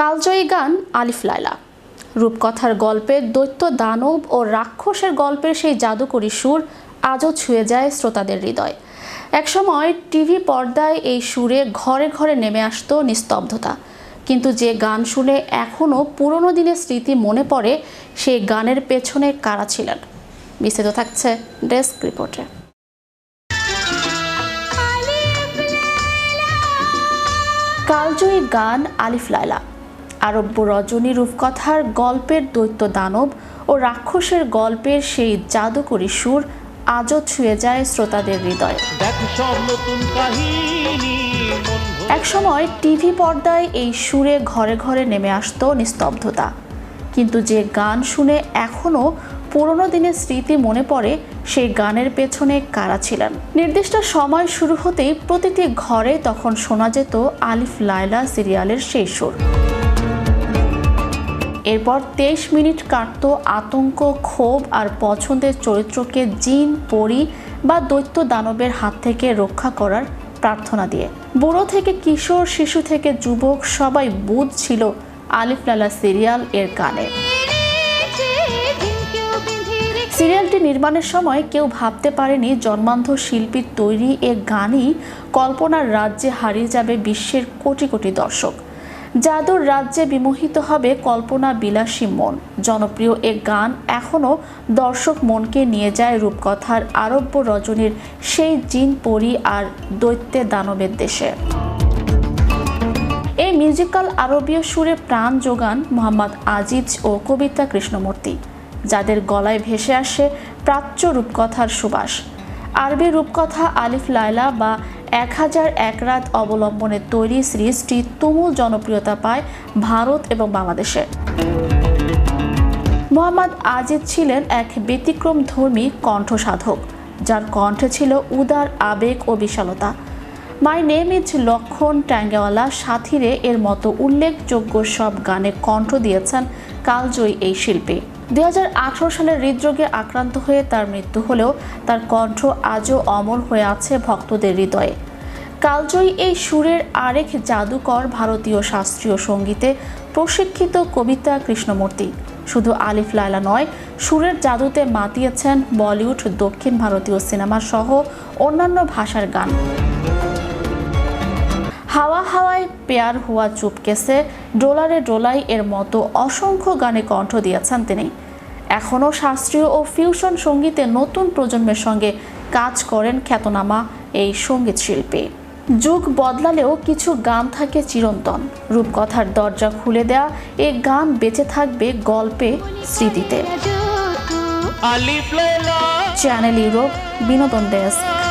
কালজয়ী গান আলিফ লায়লা। রূপকথার গল্পের দৈত্য দানব ও রাক্ষসের গল্পের সেই জাদুকরী সুর আজও ছুঁয়ে যায় শ্রোতাদের হৃদয়। একসময় টিভি পর্দায় এই সুরে ঘরে ঘরে নেমে আসতো নিস্তব্ধতা। কিন্তু যে গান শুনে এখনও পুরনো দিনের স্মৃতি মনে পড়ে, সেই গানের পেছনে কারা ছিলেন? বিস্তারিত থাকছে ডেস্ক রিপোর্টে। কালজয়ী গান আলিফ লায়লা। আরব্য রজনী রূপকথার গল্পের দৈত্য দানব ও রাক্ষসের গল্পের সেই জাদুকরী সুর আজও ছুঁয়ে যায় শ্রোতাদের হৃদয়। একসময় টিভি পর্দায় এই সুরে ঘরে ঘরে নেমে আসতো নিস্তব্ধতা। কিন্তু যে গান শুনে এখনও পুরনো দিনের স্মৃতি মনে পড়ে সেই গানের পেছনে কারা ছিলেন? নির্দিষ্ট সময় শুরু হতেই প্রতিটি ঘরে তখন শোনা যেত আলিফ লায়লা সিরিয়ালের সেই সুর। এরপর তেইশ মিনিট কাটত আতঙ্ক, ক্ষোভ আর পছন্দের চরিত্রকে জিন, পরি বা দৈত্য দানবের হাত থেকে রক্ষা করার প্রার্থনা দিয়ে। বুড়ো থেকে কিশোর, শিশু থেকে যুবক সবাই বুধ ছিল আলিফ লালা সিরিয়াল এর গানে। সিরিয়ালটি নির্মাণের সময় কেউ ভাবতে পারেনি জন্মান্ধ শিল্পীর তৈরি এ গানই কল্পনার রাজ্যে হারিয়ে যাবে বিশ্বের কোটি কোটি দর্শক। জাদুর রাজ্যে বিমোহিত হবে কল্পনা বিলাসী মন। জনপ্রিয় এ গান এখনও দর্শক মনকে নিয়ে যায় রূপকথার আরব্য রজনীর সেই জিন পরি আর দৈত্যে দানবের দেশে। এই মিউজিক্যাল আরবীয় সুরে প্রাণ যোগান মোহাম্মদ আজিজ ও কবিতা কৃষ্ণমূর্তি, যাদের গলায় ভেসে আসে প্রাচ্য রূপকথার সুবাস। আরবি রূপকথা আলিফ লায়লা বা এক হাজার এক রাত অবলম্বনে তৈরি সিরিজটি তুমুল জনপ্রিয়তা পায় ভারত এবং বাংলাদেশে। মোহাম্মদ আজিজ ছিলেন এক ব্যতিক্রম ধর্মী কণ্ঠসাধক, যার কণ্ঠে ছিল উদার আবেগ ও বিশালতা। মাই নেম ইজ লক্ষণ ট্যাঙ্গাওয়ালা সাথীরে এর মতো উল্লেখযোগ্য সব গানে কণ্ঠ দিয়েছেন কালজয়ী এই শিল্পী। দুই সালের হৃদরোগে আক্রান্ত হয়ে তার মৃত্যু হলেও তার কণ্ঠ আজও অমর হয়ে আছে ভক্তদের হৃদয়ে। কালজয়ী এই সুরের আরেক জাদুকর ভারতীয় শাস্ত্রীয় সঙ্গীতে প্রশিক্ষিত কবিতা কৃষ্ণমূর্তি। শুধু আলিফ লায়লা নয়, সুরের জাদুতে মাতিয়েছেন বলিউড দক্ষিণ ভারতীয় সিনেমা সহ অন্যান্য ভাষার গান। হাওয়া হাওয়ায় পেয়ার হুয়া চুপকেসে ডোলারে ডোলাই এর মতো অসংখ্য গানে কণ্ঠ দিয়েছেন তিনি। এখনও শাস্ত্রীয় ও ফিউশন সঙ্গীতে নতুন প্রজন্মের সঙ্গে কাজ করেন খ্যাতনামা এই সংগীত শিল্পী। যুগ বদলালেও কিছু গান থাকে চিরন্তন। রূপকথার দরজা খুলে দেয়া এ গান বেঁচে থাকবে গল্পে স্মৃতিতে। চ্যানেল ইউরোপ বিনোদন ডেস্ক।